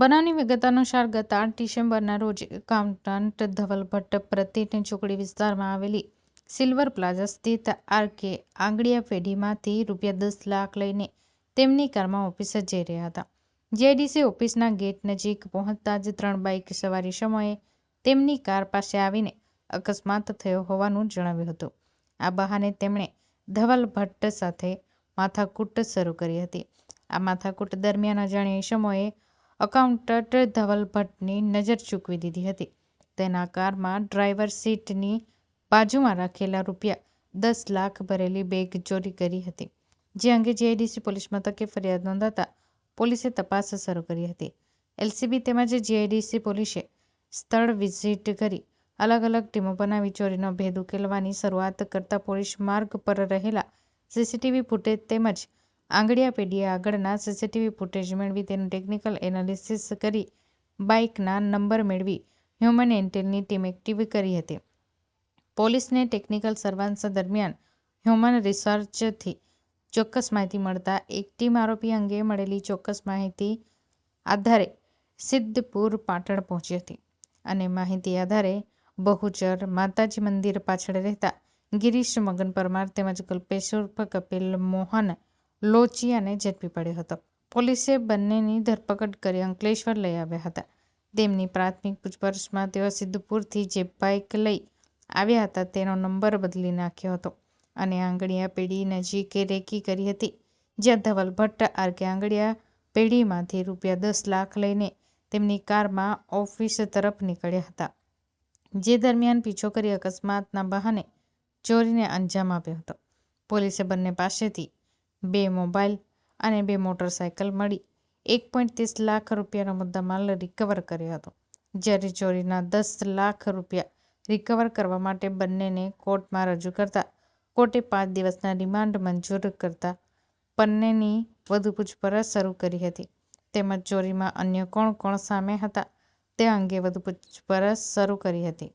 બનાવની વિગત અનુસાર ગત આઠ ડિસેમ્બરના રોજ એકાઉન્ટન્ટ ધવલ ભટ્ટ પ્રતિને ચોકડી વિસ્તારમાં આવેલી સિલ્વર પ્લાઝા સ્થિત આરકે આંગડિયા પેઢીમાંથી રૂપિયા દસ લાખ લઈને તેમની કારમાં ઓફિસે જઈ રહ્યા હતા. જીઆઈડીસી ઓફિસના ગેટ નજીક પહોંચતા જ ત્રણ બાઇક સવારી સમયે તેમની કાર પાસે આવીને અકસ્માત થયો હોવાનું જણાવ્યું હતું. આ બહાને તેમણે ધવલ ભટ્ટ સાથે માથાકૂટ શરૂ કરી હતી. આ માથાકૂટ દરમિયાન અજાણ્યા ઇસમોએ એકાઉન્ટન્ટ ધવલ ભટ્ટની નજર ચૂકવી દીધી હતી. તેના કારમાં ડ્રાઈવર સીટની બાજુમાં રાખેલા રૂપિયા દસ લાખ ભરેલી બેગ ચોરી કરી હતી. જે અંગે જીઆઈડીસી પોલીસ મથકે ફરિયાદ નોંધાતા પોલીસે તપાસ શરૂ કરી હતી. એલસીબી તેમજ જીઆઈડીસી પોલીસે સ્થળ વિઝિટ કરી અલગ અલગ ટીમો બનાવી ચોરીનો ભેદ ઉકેલવાની શરૂઆત કરતા પોલીસ માર્ગ પર રહેલા સીસીટીવી ફૂટેજ તેમજ આંગડિયા પેઢીએ આગળના સીસીટીવી ફૂટેજ મેળવી તેનું ટેકનિકલ એનાલિસિસ કરી બાઇકના નંબર મેળવી હ્યુમન એન્ટેલની ટીમ એક્ટિવ કરી હતી. પોલીસને ટેકનિકલ સર્વાંશ દરમિયાન હ્યુમન રિસર્ચથી ચોક્કસ માહિતી મળતા એક ટીમ આરોપી અંગે મળેલી ચોક્કસ માહિતી આધારે સિદ્ધપુર પાટણ પહોંચી હતી અને માહિતી આધારે બહુચર માતાજી મંદિર પાછળ રહેતા ગિરીશ મગન પરમાર તેમજ કલ્પેશ કપિલ મોહન લોચિયાને ઝડપી પડ્યો હતો. પોલીસે બંનેની ધરપકડ કરી અંકલેશ્વર લઈ આવ્યા હતા. તેમની પ્રાથમિક પૂછપરછમાં તેઓ સિદ્ધપુરથી જે બાઇક લઈ આવ્યા હતા તેનો નંબર બદલી નાખ્યો હતો અને આંગળીયા પેઢી નજીકે રેકી કરી હતી. જ્યાં ધવલ ભટ્ટ આરકે આંગળીયા પેઢીમાંથી રૂપિયા દસ લાખ લઈને તેમની કારમાં ઓફિસ તરફ નીકળ્યા હતા. જે દરમિયાન પીછો કરી અકસ્માતના બહાને ચોરીને અંજામ આપ્યો હતો. પોલીસે બંને પાસેથી બે મોબાઈલ અને બે મોટરસાયકલ મળી. એક પોઈન્ટ ત્રીસ લાખ રૂપિયાનો મુદ્દામાલ રિકવર કર્યો હતો જ્યારે ચોરીના દસ લાખ રૂપિયા રિકવર કરવા માટે બંનેને કોર્ટમાં રજૂ કરતા, કોર્ટે પાંચ દિવસના રિમાન્ડ મંજૂર કરતા બંનેની વધુ પૂછપરછ શરૂ કરી હતી. તેમજ ચોરીમાં અન્ય કોણ કોણ સામે હતા તે અંગે વધુ પૂછપરછ શરૂ કરી હતી.